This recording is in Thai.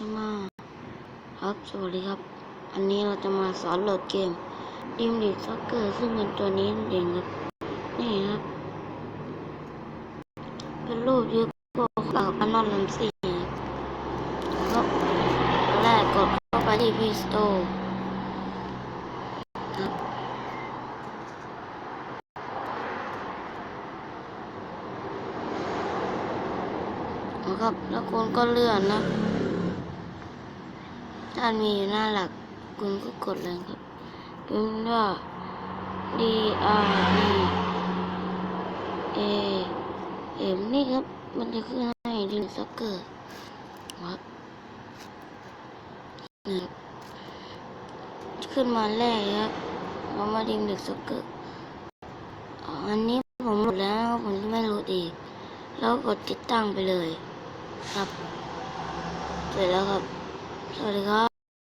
จะมาครับ สวัสดีครับ อันนี้เราจะมาสอนโหลดเกมดิมดิซ็อกเกอร์ซึ่งเป็นตัวนี้นั่นเองครับ นี่ครับ เป็นรูปยูโกกับอันนอนลัมซี่ครับอันแรกกดเข้าไปที่ Play Store ครับครับ แล้วคุณก็เลื่อนนะ ถ้ามีอยู่หน้าหลักคุณก็กดเลยครับพิมพ์ว่า D R E A M นี่ครับ มันจะขึ้นให้ดินซ็อกเกอร์ครับนี่ขึ้นมาแรกครับเรามาดิมเด็กซ็อกเกอร์อ๋ออันนี้ผมหมดแล้วผมจะไม่โหลดอีก แล้วกดติดตั้งไปเลย ครับ เสร็จแล้วครับ สวัสดีครับ